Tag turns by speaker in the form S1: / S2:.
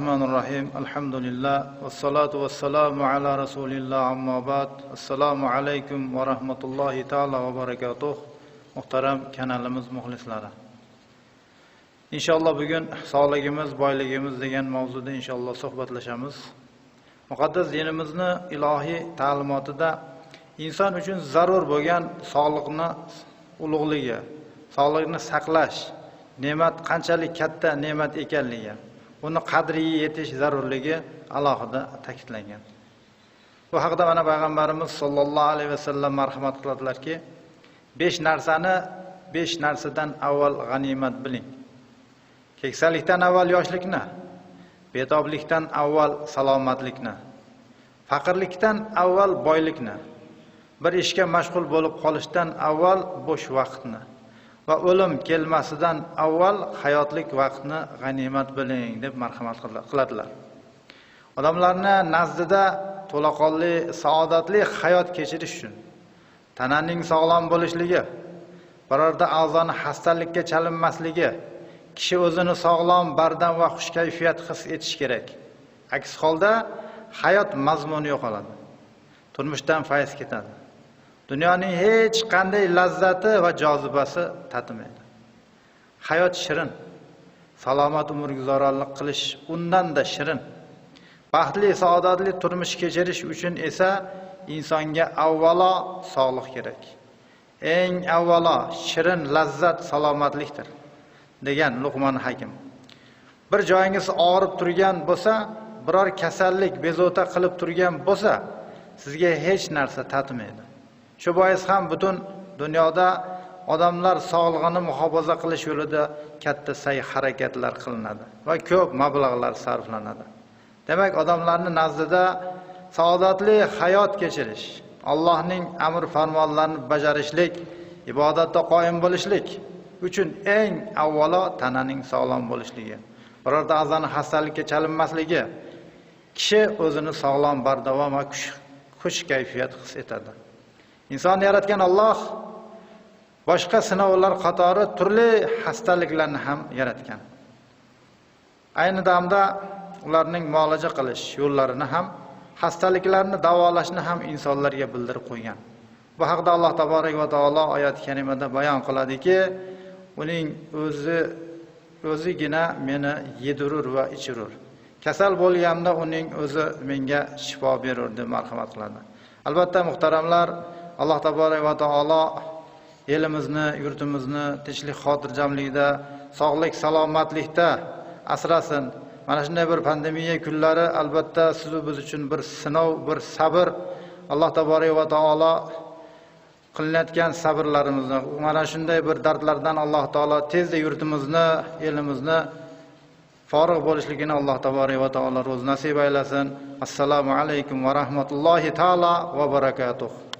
S1: الرحمن الرحيم الحمد لله والصلاة والسلام على رسول الله أما بعد السلام عليكم ورحمة الله تعالى وبركاته muhtaram kanalimiz muxlislari inshaalloh bugun sog'ligimiz boyligimiz degan mavzuda inshaalloh suhbatlashamiz muqaddas dinimizni ilohiy ta'limotida inson uchun zarur bo'lgan sog'liqni ulug'ligi sog'liqni saqlash ne'mat qanchalik katta ne'mat ekanligi uni qadriga yetish zarurligi alohida ta'kidlangan. Bu haqida mana payg'ambarimiz sollallohu alayhi vasallam marhamat qiladilarki besh narsani besh narsadan avval g'animat biling. Keksalikdan avval yoshlikni betoblikdan avval salomatlikni faqirlikdan avval boylikni bir ishga mashg'ul bo'lib qolishdan avval bo'sh vaqtni va o'lim kelmasidan avval hayotlik vaqtni g'animat biling deb marhamat qiladilar. Odamlarni nazdida to'laqonli saodatli hayot kechirish uchun tananing sog'lom bo'lishligi birorta a'zoni xastalikka chalinmasligi kishi o'zini sog'lom bardam va xushkayfiyat his etishi kerak. Aks holda hayot mazmuni yo'qoladi. Turmushdan fayz ketadi. Dunyoning hech qanday lazzati va jozibasi tatimaydi. Hayot shirin salomat umr guzaronlik qilish undanda shirin. Baxtli saodatli turmush kechirish uchun esa insonga avvalo sog'liq kerak. Eng avvalo shirin lazzat salomatlikdir degan luqmon hakim. Bir joyingiz og'rib turgan bo'lsa biror kasallik bezovta qilib turgan bo'lsa sizga hech narsa tatimaydi. Shu bois ham butun dunyoda odamlar sog'lig'ini muhofaza qilish yo'lida katta sa'y harakatlar qilinadi va ko'p mablag'lar sarflanadi. Demak odamlarni nazdida saodatli hayot kechirish allohning amr farmonlarini bajarishlik ibodatda qoyim bo'lishlik uchun eng avvalo tananing sog'lom bo'lishligi birorta a'zoni xastalikka chalinmasligi kishi o'zini sog'lom bardavom va xush kayfiyat his etadi. Insonni yaratgan olloh boshqa sinovlar qatori turli xastaliklarni ham yaratgan. Ayni damda ularning muolaja qilish yo'llarini ham xastaliklarni davolashni ham insonlarga bildirib qo'ygan. Bu haqda alloh taborak va taolo oyat karimada bayon qiladiki uning o'zi o'zigina meni yedirur va ichirur. Kasal bo'lganimda uning o'zi menga shifo berur deb marhamat qiladi. Albatta muhtaramlar alloh taborak va taolo elimizni yurtimizni tinchlik xotirjamlikda sog'lik salomatlikda asrasin. Mana shunday bir pandemiya kunlari albatta sizu biz uchun bir sinov bir sabr alloh taborak va taolo qilinayotgan sabrlarimizni mana shunday bir dardlardan alloh taolo tezda yurtimizni elimizni forig' bo'lishligini alloh taborak va taolo ro'z nasib aylasin. Assalomu alaykum va rahmatullohi taolo va barakatuh.